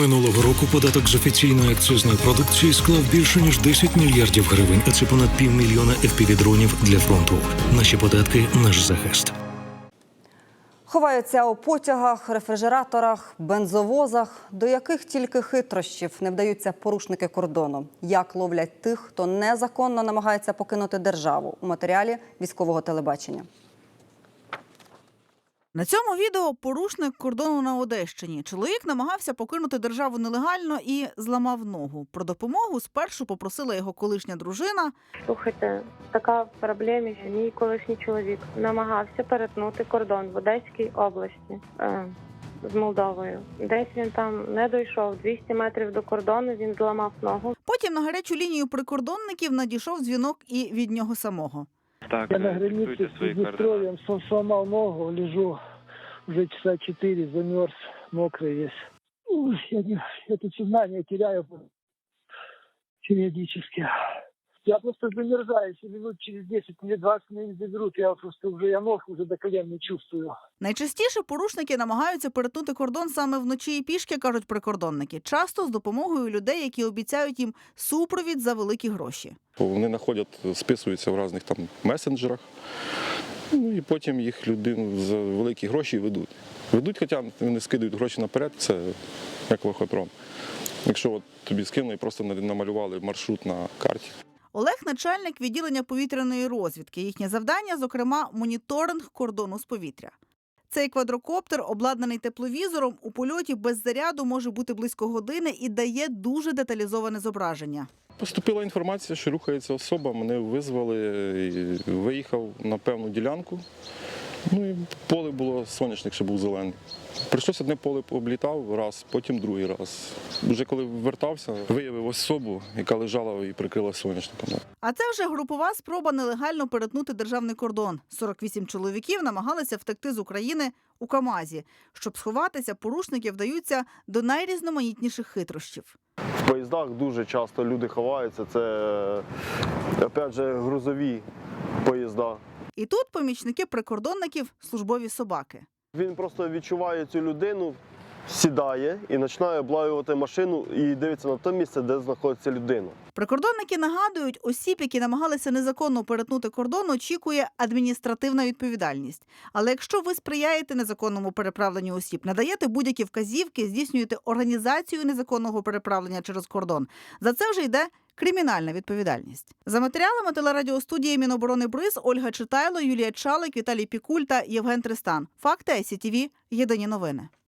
Минулого року податок з офіційної акцизної продукції склав більше ніж 10 мільярдів гривень, а це понад півмільйона FPV-дронів для фронту. Наші податки наш захист. Ховаються у потягах, рефрижераторах, бензовозах, до яких тільки хитрощів не вдаються порушники кордону. Як ловлять тих, хто незаконно намагається покинути державу у матеріалі військового телебачення. На цьому відео порушник кордону на Одещині. Чоловік намагався покинути державу нелегально і зламав ногу. Про допомогу спершу попросила його колишня дружина. Слухайте, така в проблемі. Мій колишній чоловік намагався перетнути кордон в Одеській області е, з Молдовою. Десь він там не дійшов 200 метрів до кордону. Він зламав ногу. Потім на гарячу лінію прикордонників надійшов дзвінок і від нього самого. Так, Я на э, границе диктуйте с свои координаты. Приднестровьем сл- сломал ногу, лежу уже часа четыре, замерз, мокрый весь. Ну, Я, не, я тут сознание теряю периодически. Я просто замерзаю, если минут через 10, мне 20 минут заберут, я просто уже, я ног уже до колен не чувствую. Найчастіше порушники намагаються перетнути кордон саме вночі і пішки, кажуть прикордонники. Часто з допомогою людей, які обіцяють їм супровід за великі гроші. Вони знаходять, списуються в різних там месенджерах, ну і потім їх людину за великі гроші ведуть. Ведуть, хоча вони скидують гроші наперед, це як лохотрон. Якщо от тобі скинули і просто намалювали маршрут на карті. Начальник відділення повітряної розвідки. Їхнє завдання, зокрема, моніторинг кордону з повітря. Цей квадрокоптер, обладнаний тепловізором, у польоті без заряду може бути близько години і дає дуже деталізоване зображення. Поступила інформація, що рухається особа, мене визвали, виїхав на певну ділянку. Ну і поле було соняшник, ще був зелений. Прийшлося одне поле облітав раз, потім другий раз. Вже коли вертався, виявив особу, яка лежала і прикрила соняшником. А це вже групова спроба нелегально перетнути державний кордон. 48 чоловіків намагалися втекти з України у Камазі. Щоб сховатися, порушники вдаються до найрізноманітніших хитрощів. В поїздах дуже часто люди ховаються. Це опять же грузові поїзда. І тут помічники прикордонників службові собаки. Він просто відчуває цю людину, сідає і починає облаювати машину і дивиться на те місце, де знаходиться людина. Прикордонники нагадують, осіб, які намагалися незаконно перетнути кордон, очікує адміністративна відповідальність. Але якщо ви сприяєте незаконному переправленню осіб, надаєте будь-які вказівки, здійснюєте організацію незаконного переправлення через кордон, за це вже йде кримінальна відповідальність. За матеріалами телерадіостудії Міноборони Бриз Ольга Читайло, Юлія Чалик, Віталій Пікуль та Євген Тристан. Факти ICTV. Єдині новини.